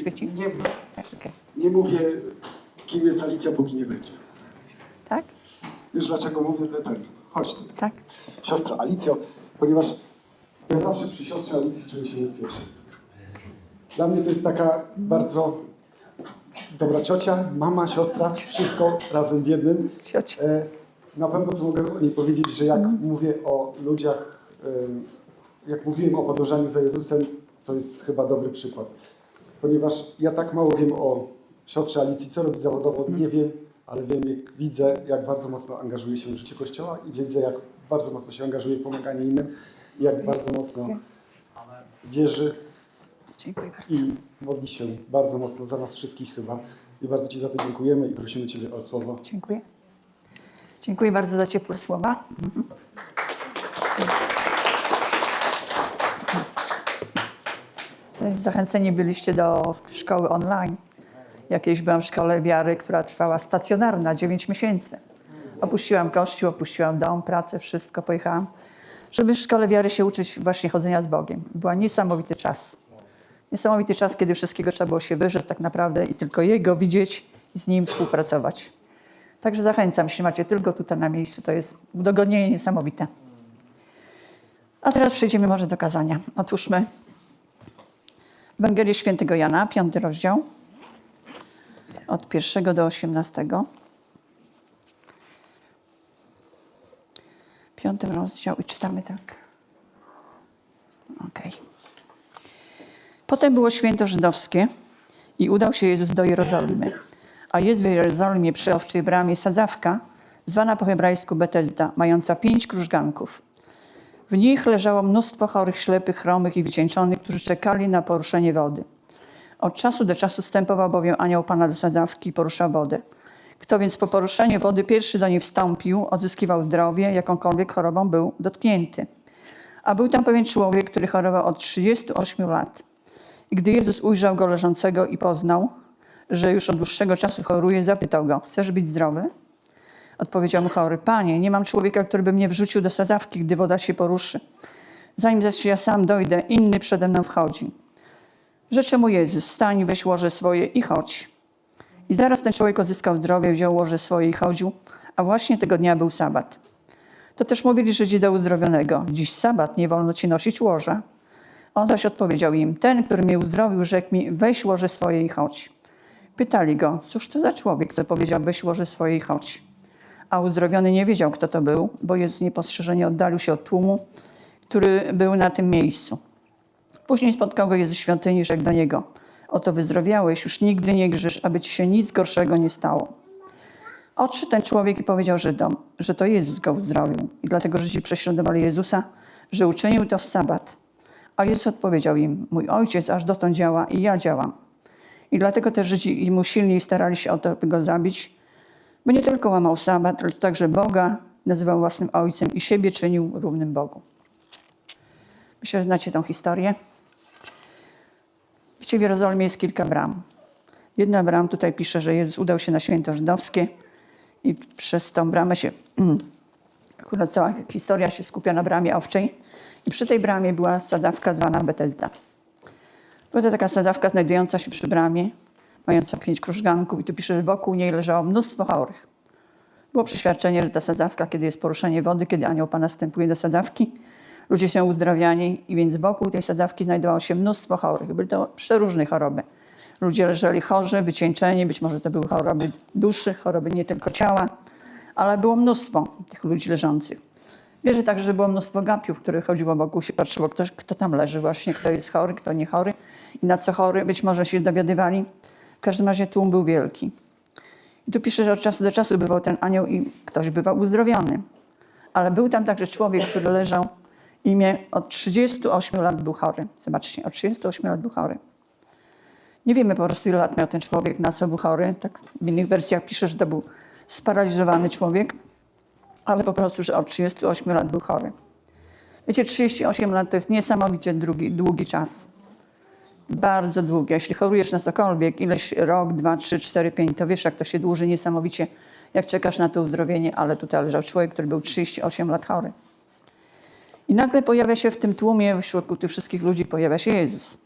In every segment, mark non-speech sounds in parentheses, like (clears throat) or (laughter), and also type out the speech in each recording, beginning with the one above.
świeci? Nie, Tak, okej. nie mówię, kim jest Alicja, póki nie wejdzie. Tak? Wiesz dlaczego mówię ten? Chodź tu. Tak? Siostra Alicjo, ponieważ ja zawsze przy siostrze Alicji czuję się bezpiecznie. Dla mnie to jest taka bardzo dobra ciocia, mama, siostra, wszystko razem w jednym. Ciocia. E, Na pewno co mogę o niej powiedzieć, że jak mówię o ludziach, jak mówiłem o podążaniu za Jezusem, to jest chyba dobry przykład. Ponieważ ja tak mało wiem o siostrze Alicji, co robi zawodowo, nie wiem, ale wiem, jak widzę, jak bardzo mocno angażuje się w życie Kościoła i widzę, jak bardzo mocno się angażuje w pomaganie innym, jak bardzo mocno wierzy Dziękuję bardzo. i modli się bardzo mocno za nas wszystkich chyba. I bardzo Ci za to dziękujemy i prosimy Ciebie o słowo. Dziękuję. Dziękuję bardzo za ciepłe słowa. Mhm. Zachęceni byliście do szkoły online. Jakieś byłam w szkole wiary, która trwała stacjonarna 9 miesięcy. Opuściłam kościół, opuściłam dom, pracę, wszystko, pojechałam, żeby w szkole wiary się uczyć właśnie chodzenia z Bogiem. Była niesamowity czas. Niesamowity czas, kiedy wszystkiego trzeba było się wyrzec tak naprawdę i tylko Jego widzieć i z Nim współpracować. Także zachęcam, jeśli macie tylko tutaj na miejscu, to jest udogodnienie niesamowite. A teraz przejdziemy może do kazania. Otwórzmy Ewangelię Świętego Jana, piąty rozdział, od pierwszego do osiemnastego. Piąty rozdział i czytamy tak. Okej. Potem było święto żydowskie i udał się Jezus do Jerozolimy. A jest w Jerozolimie przy owczej bramie sadzawka, zwana po hebrajsku Betesda, mająca pięć krużganków. W nich leżało mnóstwo chorych, ślepych, chromych i wycieńczonych, którzy czekali na poruszenie wody. Od czasu do czasu stępował bowiem anioł Pana do sadzawki i poruszał wodę. Kto więc po poruszeniu wody pierwszy do niej wstąpił, odzyskiwał zdrowie, jakąkolwiek chorobą był dotknięty. A był tam pewien człowiek, który chorował od 38 lat. I gdy Jezus ujrzał go leżącego i poznał, że już od dłuższego czasu choruje, zapytał go: Chcesz być zdrowy? Odpowiedział mu chory: Panie, nie mam człowieka, który by mnie wrzucił do sadzawki, gdy woda się poruszy. Zanim zaś ja sam dojdę, inny przede mną wchodzi. Rzecze mu Jezus: Wstań, weź łoże swoje i chodź. I zaraz ten człowiek odzyskał zdrowie, wziął łoże swoje i chodził, a właśnie tego dnia był sabat. To też mówili Żydzi do uzdrowionego: Dziś sabat, nie wolno ci nosić łoża. On zaś odpowiedział im: Ten, który mnie uzdrowił, rzekł mi: Weź łoże swoje i chodź. Pytali go: Cóż to za człowiek, co powiedział: Weź łoże swoje i chodź. A uzdrowiony nie wiedział, kto to był, bo Jezus niepostrzeżenie oddalił się od tłumu, który był na tym miejscu. Później spotkał go Jezus w świątyni i rzekł do niego: Oto wyzdrowiałeś, już nigdy nie grzesz, aby ci się nic gorszego nie stało. Odszedł ten człowiek i powiedział Żydom, że to Jezus go uzdrowił. I dlatego Żydzi prześladowali Jezusa, że uczynił to w sabat. A Jezus odpowiedział im: Mój ojciec aż dotąd działa i ja działam. I dlatego też Żydzi mu silniej starali się o to, by go zabić, bo nie tylko łamał sabat, ale także Boga nazywał własnym ojcem i siebie czynił równym Bogu. Myślę, że znacie tą historię. Wiecie, w Jerozolimie jest kilka bram. Jedna bram tutaj pisze, że Jezus udał się na święto żydowskie i przez tą bramę się, (clears throat) akurat cała historia się skupia na bramie owczej i przy tej bramie była sadzawka zwana Betesda. Była to taka sadzawka znajdująca się przy bramie, mająca pięć krużganków i tu pisze, że wokół niej leżało mnóstwo chorych. Było przeświadczenie, że ta sadzawka, kiedy jest poruszenie wody, kiedy anioł Pana stępuje do sadzawki, ludzie są uzdrawiani i więc wokół tej sadzawki znajdowało się mnóstwo chorych. Były to przeróżne choroby. Ludzie leżeli chorzy, wycieńczeni, być może to były choroby duszy, choroby nie tylko ciała, ale było mnóstwo tych ludzi leżących. Wierzę także, że było mnóstwo gapiów, które chodziło wokół, się patrzyło, kto tam leży właśnie, kto jest chory, kto nie chory i na co chory. Być może się dowiadywali. W każdym razie tłum był wielki. I tu pisze, że od czasu do czasu bywał ten anioł i ktoś bywał uzdrowiony. Ale był tam także człowiek, który leżał imię od 38 lat był chory. Zobaczcie, od 38 lat był chory. Nie wiemy po prostu, ile lat miał ten człowiek, na co był chory. Tak w innych wersjach pisze, że to był sparaliżowany człowiek, ale po prostu, że od 38 lat był chory. Wiecie, 38 lat to jest niesamowicie długi, długi czas. Bardzo długi. A Jeśli chorujesz na cokolwiek, ileś rok, dwa, trzy, cztery, pięć, to wiesz, jak to się dłuży niesamowicie, jak czekasz na to uzdrowienie, ale tutaj leżał człowiek, który był 38 lat chory. I nagle pojawia się w tym tłumie, wśród tych wszystkich ludzi pojawia się Jezus.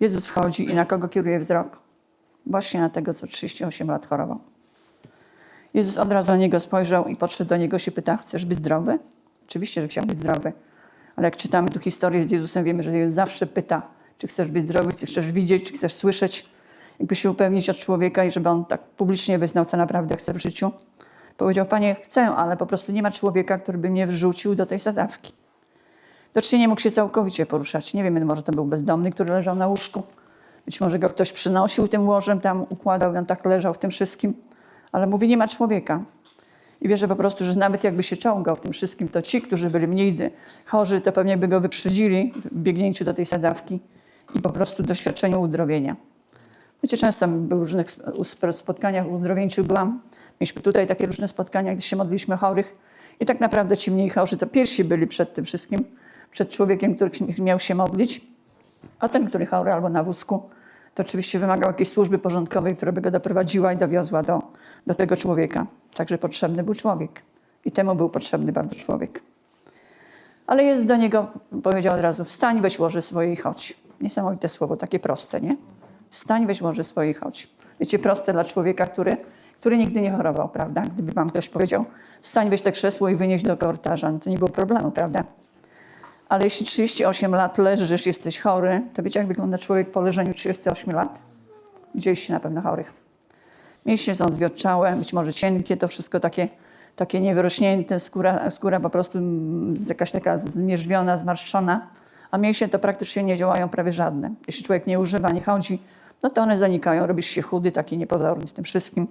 Jezus wchodzi i na kogo kieruje wzrok? Właśnie na tego, co 38 lat chorował. Jezus od razu na niego spojrzał i podszedł do niego się pyta, chcesz być zdrowy? Oczywiście, że chciał być zdrowy. Ale jak czytamy tu historię z Jezusem, wiemy, że Jezus zawsze pyta, czy chcesz być zdrowy, czy chcesz widzieć, czy chcesz słyszeć. Jakby się upewnić od człowieka i żeby on tak publicznie wyznał, co naprawdę chce w życiu. Powiedział, panie, chcę, ale po prostu nie ma człowieka, który by mnie wrzucił do tej sadzawki. Widocznie nie mógł się całkowicie poruszać. Nie wiemy, może to był bezdomny, który leżał na łóżku. Być może go ktoś przynosił tym łożem, tam układał i on tak leżał w tym wszystkim. Ale mówi, nie ma człowieka. I wierzę po prostu, że nawet jakby się czołgał w tym wszystkim, to ci, którzy byli mniej chorzy, to pewnie by go wyprzedzili w biegnięciu do tej sadzawki i po prostu doświadczeniu uzdrowienia. Wiecie, często w różnych sp- spotkaniach uzdrowieńczych byłam. Mieliśmy tutaj takie różne spotkania, gdzie się modliliśmy chorych. I tak naprawdę ci mniej chorzy to pierwsi byli przed tym wszystkim, przed człowiekiem, który miał się modlić. A ten, który chory albo na wózku, to oczywiście wymagał jakiejś służby porządkowej, która by go doprowadziła i dowiozła do, do tego człowieka. Także potrzebny był człowiek. I temu był potrzebny bardzo człowiek. Ale jest do niego, powiedział od razu, wstań, weź łoże swoje i chodź. Niesamowite słowo, takie proste, nie? Wstań, weź łoże swoje i chodź. Wiecie, proste dla człowieka, który, który nigdy nie chorował, prawda? Gdyby wam ktoś powiedział, wstań, weź te krzesło i wynieś do korytarza, no to nie było problemu, prawda? Ale jeśli 38 lat leżysz, jesteś chory, to wiecie, jak wygląda człowiek po leżeniu 38 lat? Widzieliście na pewno chorych. Mięśnie są zwiotczałe, być może cienkie, to wszystko takie, takie niewyrośnięte, skóra, skóra po prostu mm, jakaś taka zmierzwiona, zmarszczona, a mięśnie to praktycznie nie działają prawie żadne. Jeśli człowiek nie używa, nie chodzi, no to one zanikają, robisz się chudy, taki niepozorny w tym wszystkim.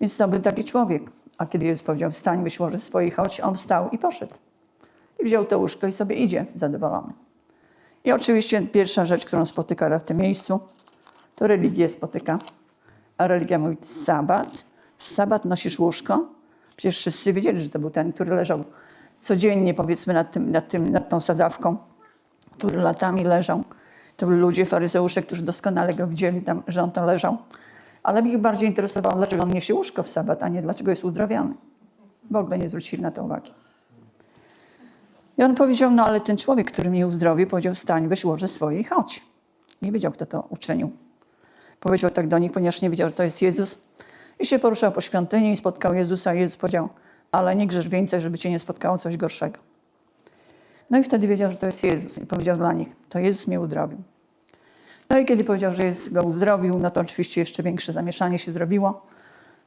Więc to był taki człowiek. A kiedy Jezus powiedział, wstań, weź łoże swoje i chodź, on wstał i poszedł. I wziął to łóżko i sobie idzie zadowolony. I oczywiście pierwsza rzecz, którą spotyka w tym miejscu, to religię spotyka. A religia mówi sabat. W sabat nosisz łóżko. Przecież wszyscy wiedzieli, że to był ten, który leżał codziennie powiedzmy nad, tym, nad, tym, nad tą sadzawką, który latami leżał. To byli ludzie, faryzeusze, którzy doskonale go widzieli tam, że on tam leżał. Ale ich bardziej interesowało, dlaczego on niesie łóżko w sabat, a nie dlaczego jest uzdrowiony. W ogóle nie zwrócili na to uwagi. I on powiedział, no ale ten człowiek, który mnie uzdrowił, powiedział, wstań, weź łoże swoje i chodź. Nie wiedział, kto to uczynił. Powiedział tak do nich, ponieważ nie wiedział, że to jest Jezus. I się poruszał po świątyni i spotkał Jezusa. I Jezus powiedział, ale nie grzesz więcej, żeby cię nie spotkało coś gorszego. No i wtedy wiedział, że to jest Jezus. I powiedział dla nich, to Jezus mnie uzdrowił. No i kiedy powiedział, że Jezus go uzdrowił, no to oczywiście jeszcze większe zamieszanie się zrobiło.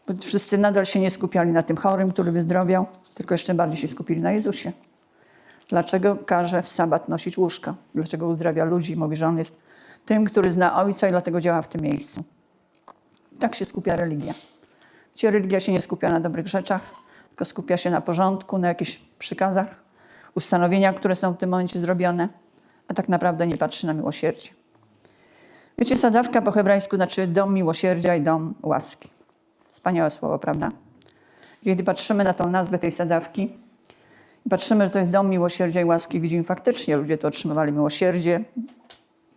Bo wszyscy nadal się nie skupiali na tym chorym, który wyzdrowiał, tylko jeszcze bardziej się skupili na Jezusie. Dlaczego każe w sabat nosić łóżka? Dlaczego uzdrawia ludzi? Mówi, że on jest tym, który zna Ojca i dlatego działa w tym miejscu. Tak się skupia religia. Gdzie religia się nie skupia na dobrych rzeczach, tylko skupia się na porządku, na jakichś przykazach, ustanowieniach, które są w tym momencie zrobione, a tak naprawdę nie patrzy na miłosierdzie. Wiecie, sadzawka po hebrajsku znaczy dom miłosierdzia i dom łaski. Wspaniałe słowo, prawda? Kiedy patrzymy na tą nazwę tej sadzawki, i patrzymy, że to jest dom miłosierdzia i łaski. Widzimy faktycznie, ludzie tu otrzymywali miłosierdzie,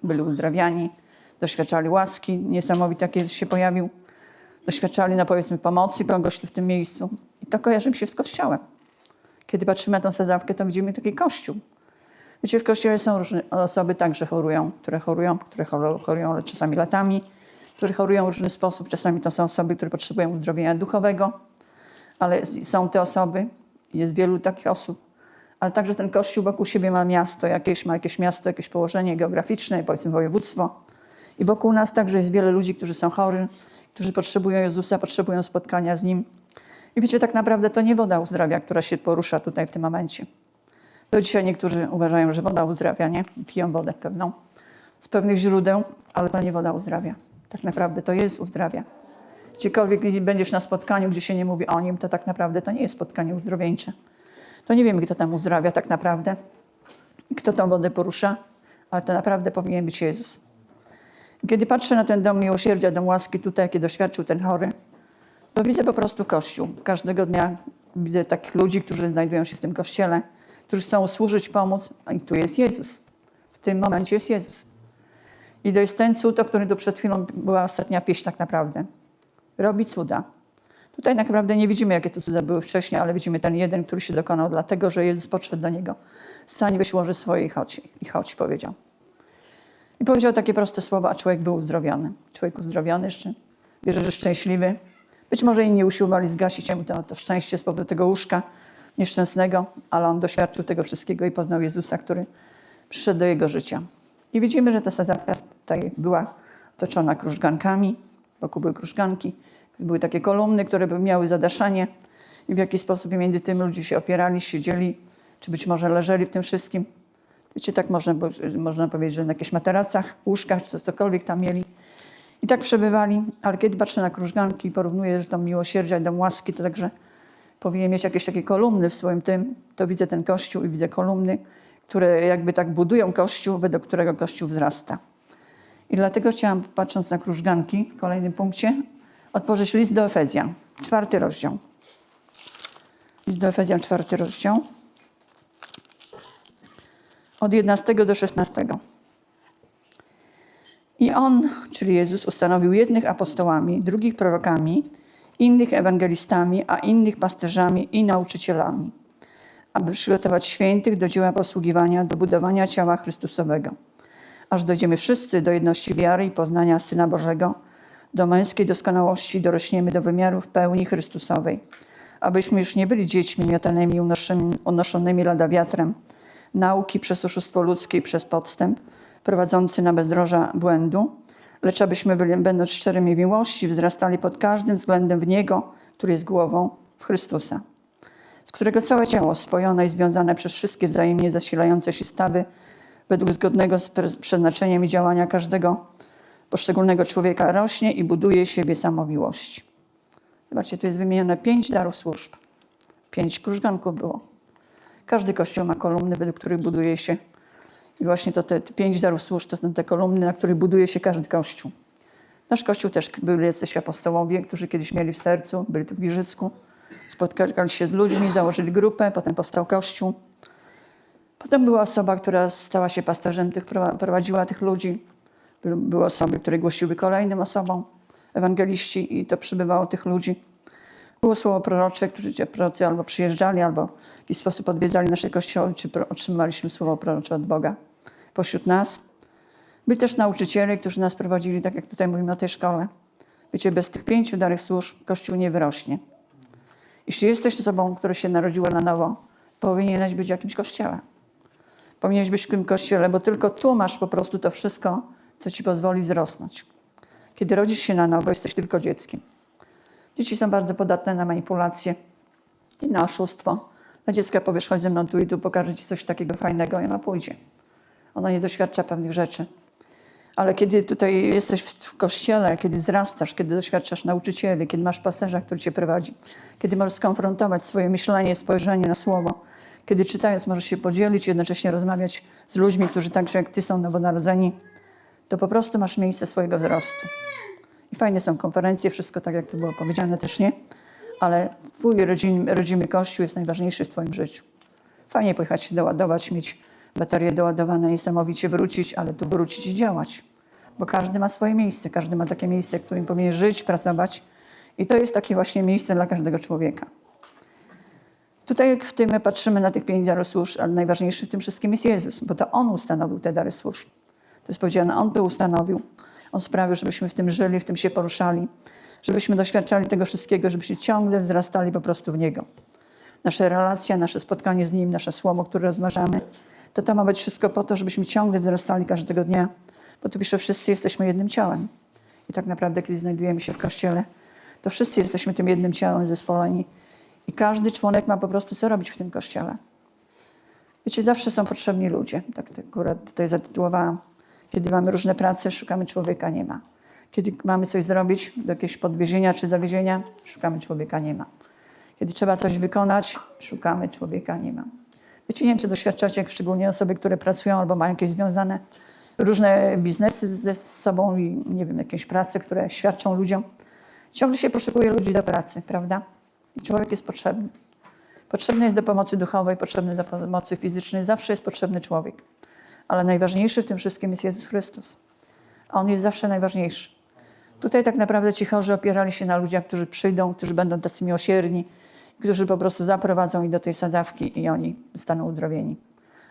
byli uzdrawiani, doświadczali łaski, niesamowite jakie się pojawił. Doświadczali, no powiedzmy, pomocy kogoś w tym miejscu. I to kojarzy mi się z kościołem. Kiedy patrzymy na tą sadzawkę, to widzimy taki kościół. Wiecie, w kościele są różne osoby także chorują, które chorują, które choru- chorują czasami latami, które chorują w różny sposób. Czasami to są osoby, które potrzebują uzdrowienia duchowego, ale są te osoby, jest wielu takich osób, ale także ten kościół wokół siebie ma miasto jakieś, ma jakieś miasto, jakieś położenie geograficzne, powiedzmy województwo. I wokół nas także jest wiele ludzi, którzy są chorzy, którzy potrzebują Jezusa, potrzebują spotkania z Nim. I wiecie, tak naprawdę to nie woda uzdrawia, która się porusza tutaj w tym momencie. Do dzisiaj niektórzy uważają, że woda uzdrawia, nie? Piją wodę pewną z pewnych źródeł, ale to nie woda uzdrawia. Tak naprawdę to jest uzdrawia. Gdziekolwiek będziesz na spotkaniu, gdzie się nie mówi o nim, to tak naprawdę to nie jest spotkanie uzdrowieńcze. To nie wiemy, kto tam uzdrawia tak naprawdę, kto tą wodę porusza, ale to naprawdę powinien być Jezus. Kiedy patrzę na ten dom miłosierdzia, dom łaski tutaj, jaki doświadczył ten chory, to widzę po prostu Kościół. Każdego dnia widzę takich ludzi, którzy znajdują się w tym Kościele, którzy chcą służyć, pomóc, a i tu jest Jezus. W tym momencie jest Jezus. I to jest ten cud, o którym tu przed chwilą była ostatnia pieśń tak naprawdę. Robi cuda. Tutaj tak naprawdę nie widzimy, jakie to cuda były wcześniej, ale widzimy ten jeden, który się dokonał, dlatego że Jezus podszedł do niego. Stań, weź łoże swoje i chodź. I chodź, powiedział. I powiedział takie proste słowa, a człowiek był uzdrowiony. Człowiek uzdrowiony jeszcze, wierzę, że szczęśliwy. Być może inni usiłowali zgasić mu to, to szczęście z powodu tego łóżka nieszczęsnego, ale on doświadczył tego wszystkiego i poznał Jezusa, który przyszedł do jego życia. I widzimy, że ta sadzawka tutaj była otoczona krużgankami, wokół były krużganki, były takie kolumny, które miały zadaszanie i w jakiś sposób między tym ludzie się opierali, siedzieli, czy być może leżeli w tym wszystkim. Wiecie, tak można, można powiedzieć, że na jakichś materacach, łóżkach, czy cokolwiek tam mieli. I tak przebywali, ale kiedy patrzę na krużganki i porównuję, że dom miłosierdzia i dom łaski, to także powinien mieć jakieś takie kolumny w swoim tym, to widzę ten kościół i widzę kolumny, które jakby tak budują kościół, według którego kościół wzrasta. I dlatego chciałam, patrząc na krużganki, w kolejnym punkcie, otworzyć list do Efezjan, czwarty rozdział. List do Efezjan, czwarty rozdział. Od 11 do 16. I on, czyli Jezus, ustanowił jednych apostołami, drugich prorokami, innych ewangelistami, a innych pasterzami i nauczycielami, aby przygotować świętych do dzieła posługiwania, do budowania ciała Chrystusowego, aż dojdziemy wszyscy do jedności wiary i poznania Syna Bożego, do męskiej doskonałości, dorośniemy do wymiarów pełni Chrystusowej, abyśmy już nie byli dziećmi miotanymi, unoszonymi, unoszonymi lada wiatrem, nauki przez oszustwo ludzkie i przez podstęp, prowadzący na bezdroża błędu, lecz abyśmy byli, będąc szczerymi miłości, wzrastali pod każdym względem w Niego, który jest głową w Chrystusa, z którego całe ciało spojone i związane przez wszystkie wzajemnie zasilające się stawy, według zgodnego z przeznaczeniem i działania każdego poszczególnego człowieka rośnie i buduje siebie samomiłość. Zobaczcie, tu jest wymienione pięć darów służb. Pięć krużganków było. Każdy kościół ma kolumny, według których buduje się. I właśnie to te, te pięć darów służb to są te kolumny, na których buduje się każdy kościół. Nasz kościół też byli jacyś apostołowie, którzy kiedyś mieli w sercu, byli tu w Giżycku, spotkali się z ludźmi, założyli grupę, potem powstał kościół. Potem była osoba, która stała się pasterzem, tych, prowa- prowadziła tych ludzi. By- Były osoby, które głosiły kolejnym osobom, ewangeliści i to przybywało tych ludzi. Było słowo prorocze, którzy prorocy albo przyjeżdżali, albo w jakiś sposób odwiedzali nasze kościoły, czy otrzymywaliśmy słowo prorocze od Boga pośród nas. Byli też nauczyciele, którzy nas prowadzili, tak jak tutaj mówimy o tej szkole. Wiecie, bez tych pięciu darych służb Kościół nie wyrośnie. Jeśli jesteś osobą, która się narodziła na nowo, powinieneś być w jakimś kościele. Powinieneś być w tym kościele, bo tylko tu masz po prostu to wszystko, co ci pozwoli wzrosnąć. Kiedy rodzisz się na nowo, jesteś tylko dzieckiem. Dzieci są bardzo podatne na manipulacje i na oszustwo. Na dziecka powiesz, chodź ze mną tu i tu, pokażę ci coś takiego fajnego i ona pójdzie. Ona nie doświadcza pewnych rzeczy. Ale kiedy tutaj jesteś w, kościele, kiedy wzrastasz, kiedy doświadczasz nauczycieli, kiedy masz pasterza, który cię prowadzi, kiedy możesz skonfrontować swoje myślenie, spojrzenie na słowo, kiedy czytając możesz się podzielić, jednocześnie rozmawiać z ludźmi, którzy także jak ty są nowonarodzeni, to po prostu masz miejsce swojego wzrostu. I fajne są konferencje, wszystko tak jak tu było powiedziane też nie, ale twój rodzin, rodzimy kościół jest najważniejszy w twoim życiu. Fajnie pojechać się doładować, mieć baterie doładowane, niesamowicie wrócić, ale tu wrócić i działać. Bo każdy ma swoje miejsce, każdy ma takie miejsce, w którym powinien żyć, pracować. I to jest takie właśnie miejsce dla każdego człowieka. Tutaj jak w tym my patrzymy na tych pięć darów służb, ale najważniejszy w tym wszystkim jest Jezus, bo to On ustanowił te dary służb. To jest powiedziane, On to ustanowił. On sprawił, żebyśmy w tym żyli, w tym się poruszali, żebyśmy doświadczali tego wszystkiego, żebyśmy ciągle wzrastali po prostu w Niego. Nasze relacje, nasze spotkanie z Nim, nasze słowo, które rozmawiamy, to to ma być wszystko po to, żebyśmy ciągle wzrastali każdego dnia, bo tu pisze, wszyscy jesteśmy jednym ciałem. I tak naprawdę, kiedy znajdujemy się w Kościele, to wszyscy jesteśmy tym jednym ciałem zespoleni. I każdy członek ma po prostu co robić w tym Kościele. Wiecie, zawsze są potrzebni ludzie. Tak akurat tutaj zatytułowałam. Kiedy mamy różne prace, szukamy człowieka, nie ma. Kiedy mamy coś zrobić, do jakiegoś podwiezienia czy zawiezienia, szukamy człowieka, nie ma. Kiedy trzeba coś wykonać, szukamy człowieka, nie ma. Wiecie, nie wiem, czy doświadczacie, szczególnie osoby, które pracują albo mają jakieś związane różne biznesy ze sobą i nie wiem, jakieś prace, które świadczą ludziom. Ciągle się poszukuje ludzi do pracy, prawda? I człowiek jest potrzebny. Potrzebny jest do pomocy duchowej, potrzebny do pomocy fizycznej, zawsze jest potrzebny człowiek. Ale najważniejszy w tym wszystkim jest Jezus Chrystus. A On jest zawsze najważniejszy. Tutaj tak naprawdę ci chorzy opierali się na ludziach, którzy przyjdą, którzy będą tacy miłosierni, którzy po prostu zaprowadzą ich do tej sadzawki i oni zostaną uzdrowieni.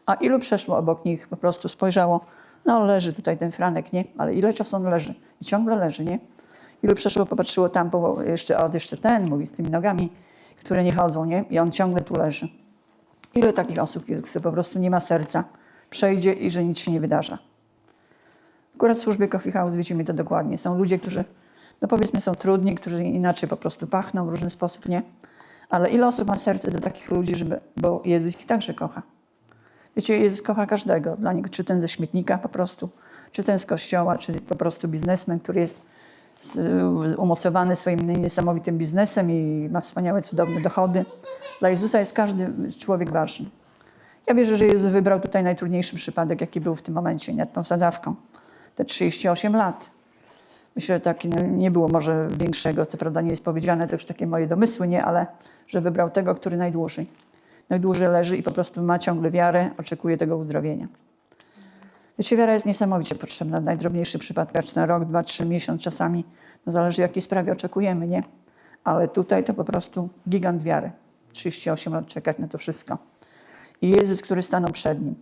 A ilu przeszło obok nich, po prostu spojrzało No leży tutaj ten Franek, nie? Ale ile czasu on leży? I ciągle leży, nie? Ilu przeszło, popatrzyło tam, po, jeszcze, od jeszcze ten, mówi, z tymi nogami, które nie chodzą, nie? I on ciągle tu leży. Ile takich osób, które po prostu nie ma serca, przejdzie i że nic się nie wydarza. Akurat w służbie Coffee House widzimy to dokładnie. Są ludzie, którzy, no powiedzmy, są trudni, którzy inaczej po prostu pachną w różny sposób, nie? Ale ile osób ma serce do takich ludzi, żeby, bo Jezus ich także kocha. Wiecie, Jezus kocha każdego. Dla niego, czy ten ze śmietnika po prostu, czy ten z kościoła, czy po prostu biznesmen, który jest umocowany swoim niesamowitym biznesem i ma wspaniałe, cudowne dochody. Dla Jezusa jest każdy człowiek ważny. Ja wierzę, że Jezus wybrał tutaj najtrudniejszy przypadek, jaki był w tym momencie, nad tą sadzawką. Te 38 lat. Myślę, że tak no, nie było może większego, co prawda nie jest powiedziane, to już takie moje domysły, nie, ale że wybrał tego, który najdłużej. Najdłużej leży i po prostu ma ciągle wiarę, oczekuje tego uzdrowienia. Wiecie, wiara jest niesamowicie potrzebna w najdrobniejszych przypadkach, czy na rok, dwa, trzy, miesiąc czasami. No zależy, jakiej sprawie oczekujemy, nie? Ale tutaj to po prostu gigant wiary. 38 lat czekać na to wszystko. I Jezus, który stanął przed nim.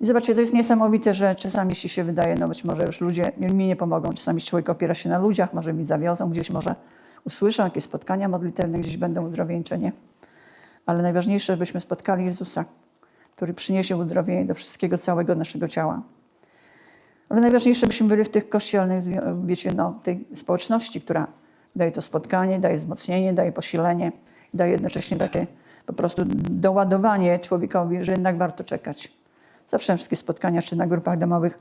I zobaczcie, to jest niesamowite, że czasami ci się wydaje, no być może już ludzie mi nie pomogą. Czasami człowiek opiera się na ludziach, może mi zawiozą, gdzieś może usłyszą jakieś spotkania modlitewne, gdzieś będą uzdrowieńczeni. Ale najważniejsze, żebyśmy spotkali Jezusa, który przyniesie uzdrowienie do wszystkiego całego naszego ciała. Ale najważniejsze, byśmy byli w tych kościelnych, wiecie, no, tej społeczności, która daje to spotkanie, daje wzmocnienie, daje posilenie, daje jednocześnie takie po prostu doładowanie człowiekowi, że jednak warto czekać. Zawsze wszystkie spotkania, czy na grupach domowych,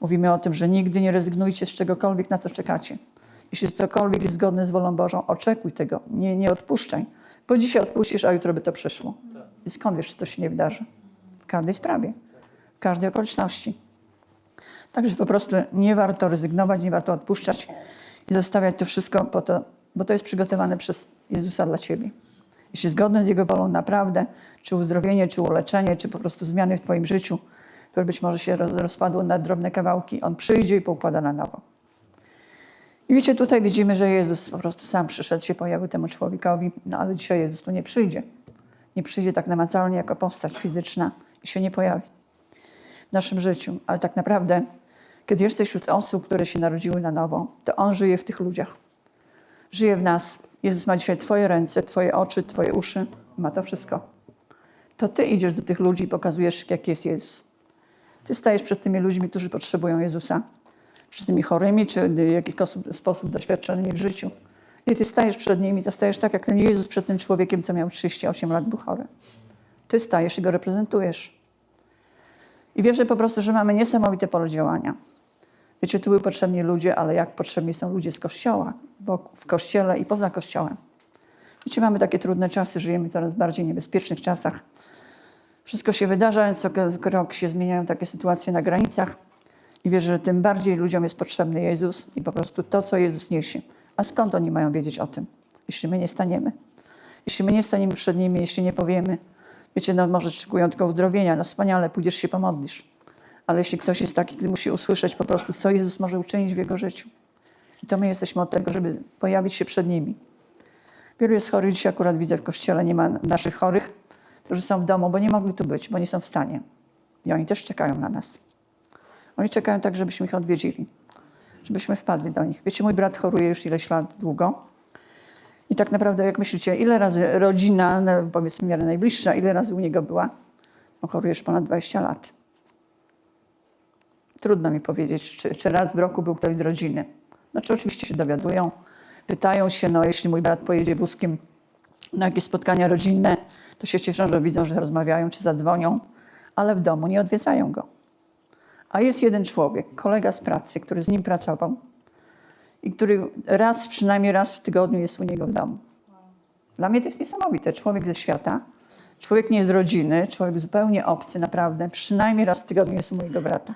mówimy o tym, że nigdy nie rezygnujcie z czegokolwiek, na co czekacie. Jeśli cokolwiek jest zgodne z wolą Bożą, oczekuj tego, nie, nie odpuszczaj. Bo dzisiaj odpuścisz, a jutro by to przyszło. I skąd wiesz, czy to się nie wydarzy? W każdej sprawie, w każdej okoliczności. Także po prostu nie warto rezygnować, nie warto odpuszczać i zostawiać to wszystko po to, bo to jest przygotowane przez Jezusa dla ciebie. Jeśli zgodne z Jego wolą naprawdę, czy uzdrowienie, czy uleczenie, czy po prostu zmiany w twoim życiu, które być może się roz, rozpadło na drobne kawałki, On przyjdzie i poukłada na nowo. I wiecie, tutaj widzimy, że Jezus po prostu sam przyszedł, się pojawił temu człowiekowi, no ale dzisiaj Jezus tu nie przyjdzie. Nie przyjdzie tak namacalnie jako postać fizyczna i się nie pojawi w naszym życiu. Ale tak naprawdę, kiedy jesteś wśród osób, które się narodziły na nowo, to On żyje w tych ludziach. Żyje w nas. Jezus ma dzisiaj Twoje ręce, Twoje oczy, Twoje uszy. Ma to wszystko. To Ty idziesz do tych ludzi i pokazujesz, jaki jest Jezus. Ty stajesz przed tymi ludźmi, którzy potrzebują Jezusa. Przed tymi chorymi, czy w jakiś sposób, doświadczonymi w życiu. I Ty stajesz przed nimi, to stajesz tak, jak ten Jezus przed tym człowiekiem, co miał 38 lat, był chory. Ty stajesz i Go reprezentujesz. I wierzę po prostu, że mamy niesamowite pole działania. Wiecie, tu były potrzebni ludzie, ale jak potrzebni są ludzie z kościoła, bo w kościele i poza kościołem. Wiecie, mamy takie trudne czasy, żyjemy w coraz bardziej niebezpiecznych czasach. Wszystko się wydarza, co krok się zmieniają takie sytuacje na granicach. I wierzę, że tym bardziej ludziom jest potrzebny Jezus i po prostu to, co Jezus niesie. A skąd oni mają wiedzieć o tym, jeśli my nie staniemy? Jeśli my nie staniemy przed nimi, jeśli nie powiemy, wiecie, no może oczekują tylko uzdrowienia, no wspaniale, pójdziesz się pomodlisz. Ale jeśli ktoś jest taki, który musi usłyszeć po prostu, co Jezus może uczynić w jego życiu. I to my jesteśmy od tego, żeby pojawić się przed nimi. Wielu jest chorych, dzisiaj akurat widzę w kościele, nie ma naszych chorych, którzy są w domu, bo nie mogli tu być, bo nie są w stanie. I oni też czekają na nas. Oni czekają tak, żebyśmy ich odwiedzili, żebyśmy wpadli do nich. Wiecie, mój brat choruje już ileś lat długo. I tak naprawdę, jak myślicie, ile razy rodzina, powiedzmy w miarę najbliższa, ile razy u niego była? No, choruje już ponad 20 lat. Trudno mi powiedzieć, czy, czy raz w roku był ktoś z rodziny. Znaczy oczywiście się dowiadują, pytają się, no jeśli mój brat pojedzie wózkiem na jakieś spotkania rodzinne, to się cieszą, że widzą, że rozmawiają czy zadzwonią, ale w domu nie odwiedzają go. A jest jeden człowiek, kolega z pracy, który z nim pracował i który raz, przynajmniej raz w tygodniu jest u niego w domu. Dla mnie to jest niesamowite. Człowiek ze świata, człowiek nie z rodziny, człowiek zupełnie obcy, naprawdę, przynajmniej raz w tygodniu jest u mojego brata.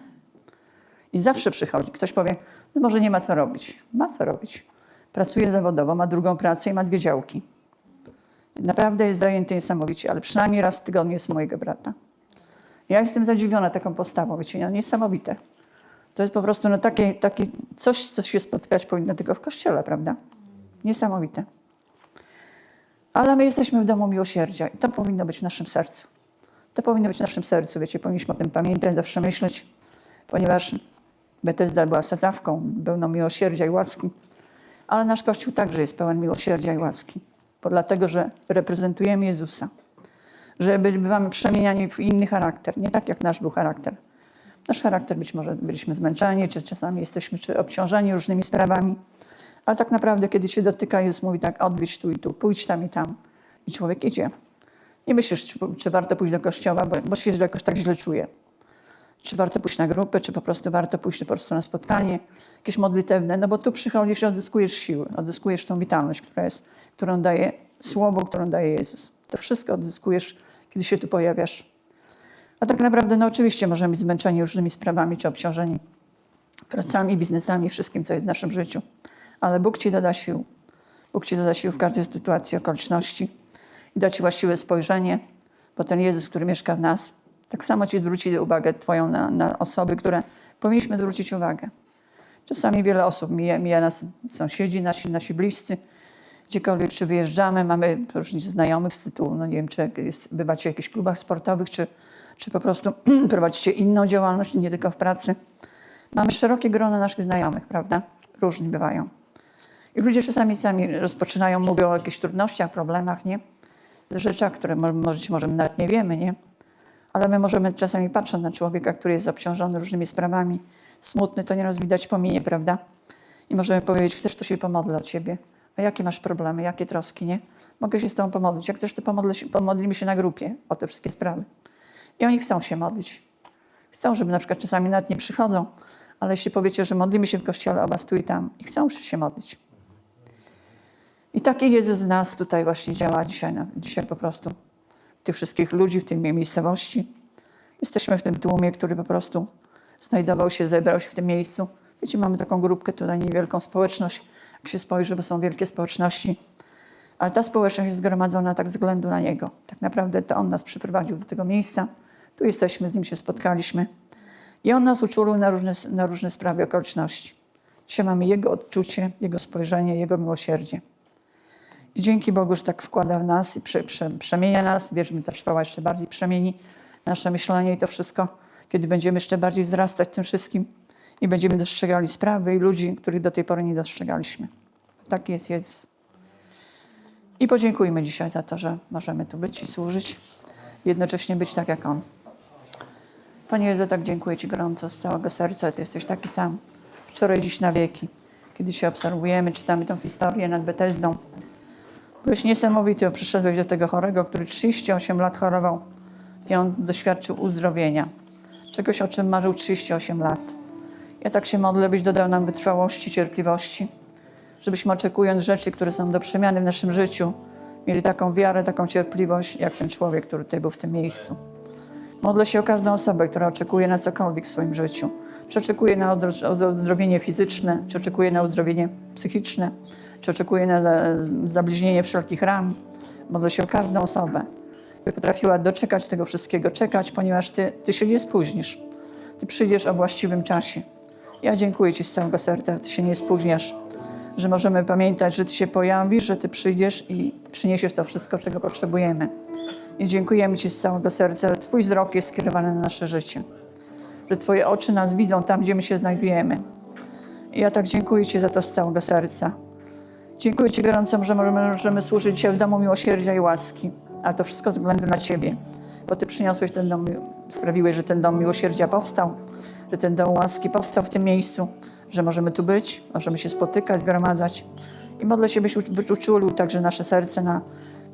I zawsze przychodzi. Ktoś powie, no może nie ma co robić. Ma co robić. Pracuje zawodowo, ma drugą pracę i ma dwie działki. Naprawdę jest zajęty niesamowicie, ale przynajmniej raz w tygodniu jest mojego brata. Ja jestem zadziwiona taką postawą, wiecie, no niesamowite. To jest po prostu no, takie, takie coś, co się spotkać powinno tylko w kościele, prawda? Niesamowite. Ale my jesteśmy w domu miłosierdzia i to powinno być w naszym sercu. To powinno być w naszym sercu, wiecie, powinniśmy o tym pamiętać, zawsze myśleć, ponieważ Betesda była sadzawką pełną miłosierdzia i łaski, ale nasz Kościół także jest pełen miłosierdzia i łaski, bo dlatego, że reprezentujemy Jezusa, że by- bywamy przemieniani w inny charakter, nie tak jak nasz był charakter. Nasz charakter być może byliśmy zmęczeni, czy czasami jesteśmy czy obciążeni różnymi sprawami, ale tak naprawdę, kiedy się dotyka, Jezus mówi tak, odwiedź tu i tu, pójdź tam i tam. I człowiek idzie. Nie myślisz, czy, czy warto pójść do kościoła, bo, bo się jakoś tak źle czuje. Czy warto pójść na grupę, czy po prostu warto pójść po prostu na spotkanie, jakieś modlitewne, no bo tu przychodzisz i odzyskujesz siły, odzyskujesz tą witalność, która jest, którą daje Słowo, którą daje Jezus. To wszystko odzyskujesz, kiedy się tu pojawiasz. A tak naprawdę, no oczywiście możemy być zmęczeni różnymi sprawami, czy obciążeni pracami, biznesami, wszystkim, co jest w naszym życiu. Ale Bóg Ci doda sił. Bóg Ci doda sił w każdej sytuacji, okoliczności i da Ci właściwe spojrzenie, bo ten Jezus, który mieszka w nas, tak samo Ci zwróci uwagę Twoją na, na osoby, które powinniśmy zwrócić uwagę. Czasami wiele osób mija, mija nas, sąsiedzi, nasi, nasi bliscy, gdziekolwiek, czy wyjeżdżamy, mamy różnych znajomych z tytułu, no nie wiem, czy jest, bywacie w jakichś klubach sportowych, czy, czy po prostu (clears throat) prowadzicie inną działalność, nie tylko w pracy. Mamy szerokie grono naszych znajomych, prawda? Różni bywają. I ludzie czasami sami rozpoczynają, mówią o jakichś trudnościach, problemach, nie? Rzeczach, które mo- może, może nawet nie wiemy, nie? Ale my możemy czasami patrząc na człowieka, który jest obciążony różnymi sprawami, smutny, to nieraz widać pominie, prawda? I możemy powiedzieć, chcesz, to się pomodlę o ciebie. A jakie masz problemy, jakie troski, nie? Mogę się z tobą pomodlić. Jak chcesz, to pomodlę się, pomodlimy się na grupie o te wszystkie sprawy. I oni chcą się modlić. Chcą, żeby na przykład czasami nawet nie przychodzą, ale jeśli powiecie, że modlimy się w kościele oba tu i tam i chcą się modlić. I taki Jezus w nas tutaj właśnie działa dzisiaj, dzisiaj po prostu. Tych wszystkich ludzi w tej miejscowości. Jesteśmy w tym tłumie, który po prostu znajdował się, zebrał się w tym miejscu. Wiecie, mamy taką grupkę tutaj, niewielką społeczność. Jak się spojrzy, bo są wielkie społeczności. Ale ta społeczność jest zgromadzona tak względu na Niego. Tak naprawdę to On nas przyprowadził do tego miejsca. Tu jesteśmy, z Nim się spotkaliśmy. I On nas uczulił na różne, na różne sprawy, okoliczności. Dzisiaj mamy Jego odczucie, Jego spojrzenie, Jego miłosierdzie. I dzięki Bogu, że tak wkłada w nas i prze, prze, przemienia nas. Wierzmy, ta szkoła jeszcze bardziej przemieni nasze myślenie i to wszystko, kiedy będziemy jeszcze bardziej wzrastać tym wszystkim i będziemy dostrzegali sprawy i ludzi, których do tej pory nie dostrzegaliśmy. Taki jest Jezus. I podziękujmy dzisiaj za to, że możemy tu być i służyć, jednocześnie być tak jak On. Panie Jezu, tak dziękuję Ci gorąco z całego serca. Ty jesteś taki sam, wczoraj, dziś na wieki. Kiedy się obserwujemy, czytamy tą historię nad Betesdą. Byłeś niesamowity, bo przyszedłeś do tego chorego, który 38 lat chorował i on doświadczył uzdrowienia. Czegoś, o czym marzył 38 lat. Ja tak się modlę, byś dodał nam wytrwałości, cierpliwości, żebyśmy oczekując rzeczy, które są do przemiany w naszym życiu, mieli taką wiarę, taką cierpliwość, jak ten człowiek, który tutaj był w tym miejscu. Modlę się o każdą osobę, która oczekuje na cokolwiek w swoim życiu. Czy oczekuje na ozdro- uzdrowienie fizyczne, czy oczekuje na uzdrowienie psychiczne, czy oczekuje na za- zabliźnienie wszelkich ram. Modlę się o każdą osobę, by potrafiła doczekać tego wszystkiego, czekać, ponieważ ty, ty się nie spóźnisz. Ty przyjdziesz o właściwym czasie. Ja dziękuję Ci z całego serca, Ty się nie spóźniasz, że możemy pamiętać, że Ty się pojawisz, że Ty przyjdziesz i przyniesiesz to wszystko, czego potrzebujemy. I dziękujemy Ci z całego serca, że Twój wzrok jest skierowany na nasze życie, że Twoje oczy nas widzą tam, gdzie my się znajdujemy. I ja tak dziękuję Ci za to z całego serca. Dziękuję Ci gorąco, że możemy, możemy służyć Cię w domu miłosierdzia i łaski, ale to wszystko ze względu na Ciebie, bo Ty przyniosłeś ten dom, sprawiłeś, że ten dom miłosierdzia powstał, że ten dom łaski powstał w tym miejscu, że możemy tu być, możemy się spotykać, zgromadzać. I modlę się, byś ucz- uczulił także nasze serce na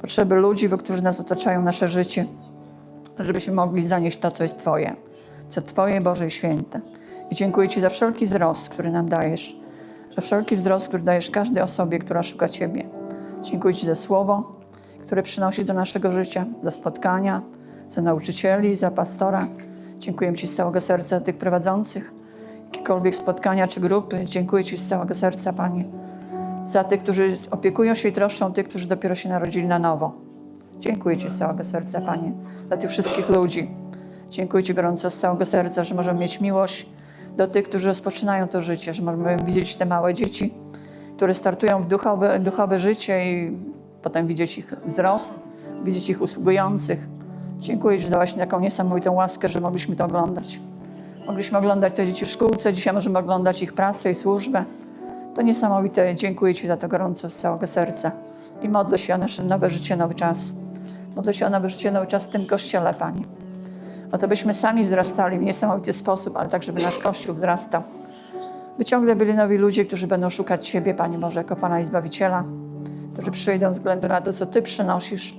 potrzeby ludzi, którzy nas otaczają, nasze życie, żebyśmy mogli zanieść to, co jest Twoje, co Twoje, Boże i Święte. I dziękuję Ci za wszelki wzrost, który nam dajesz, za wszelki wzrost, który dajesz każdej osobie, która szuka Ciebie. Dziękuję Ci za słowo, które przynosi do naszego życia, za spotkania, za nauczycieli, za pastora. Dziękuję Ci z całego serca tych prowadzących, jakiekolwiek spotkania czy grupy. Dziękuję Ci z całego serca, Panie, za tych, którzy opiekują się i troszczą tych, którzy dopiero się narodzili na nowo. Dziękuję Ci z całego serca, Panie, za tych wszystkich ludzi. Dziękuję Ci gorąco z całego serca, że możemy mieć miłość do tych, którzy rozpoczynają to życie, że możemy widzieć te małe dzieci, które startują w duchowe, duchowe życie i potem widzieć ich wzrost, widzieć ich usługujących. Dziękuję, że dałaś taką niesamowitą łaskę, że mogliśmy to oglądać. Mogliśmy oglądać te dzieci w szkółce, dzisiaj możemy oglądać ich pracę i służbę. To niesamowite. Dziękuję Ci za to gorąco z całego serca. I modlę się o nasze nowe życie, nowy czas. Modlę się o nowe życie, nowy czas w tym Kościele, Pani. O to byśmy sami wzrastali w niesamowity sposób, ale tak, żeby nasz Kościół wzrastał. By ciągle byli nowi ludzie, którzy będą szukać Ciebie, Panie Boże, jako Pana i Zbawiciela, którzy przyjdą ze względu na to, co Ty przynosisz.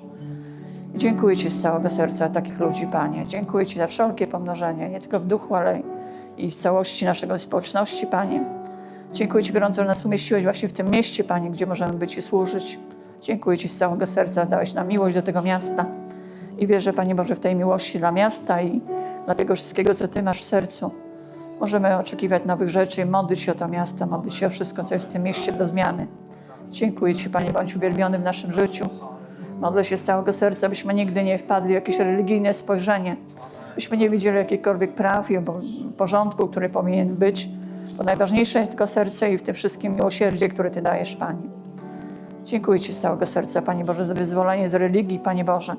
I dziękuję Ci z całego serca takich ludzi, Panie. Dziękuję Ci za wszelkie pomnożenie, nie tylko w duchu, ale i w całości naszego społeczności, Panie. Dziękuję Ci gorąco, że nas umieściłeś właśnie w tym mieście, Panie, gdzie możemy być i służyć. Dziękuję Ci z całego serca, dałeś nam miłość do tego miasta. I wierzę, Panie Boże, w tej miłości dla miasta i dla tego wszystkiego, co Ty masz w sercu. Możemy oczekiwać nowych rzeczy, modlić się o to miasto, modlić się o wszystko, co jest w tym mieście do zmiany. Dziękuję Ci, Panie, bądź uwielbiony w naszym życiu. Modlę się z całego serca, byśmy nigdy nie wpadli w jakieś religijne spojrzenie, byśmy nie widzieli jakichkolwiek praw i porządku, który powinien być, bo najważniejsze jest tylko serce i w tym wszystkim miłosierdzie, które Ty dajesz, Panie. Dziękuję Ci z całego serca, Panie Boże, za wyzwolenie z religii, Panie Boże,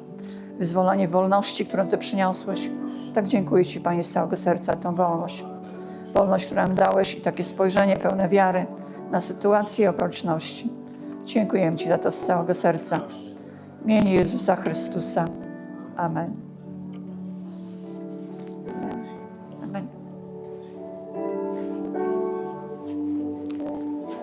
wyzwolenie wolności, którą Ty przyniosłeś. Tak dziękuję Ci, Panie, z całego serca tą wolność. Wolność, którą dałeś i takie spojrzenie pełne wiary na sytuacje i okoliczności. Dziękuję Ci za to z całego serca. W imieniu Jezusa Chrystusa. Amen.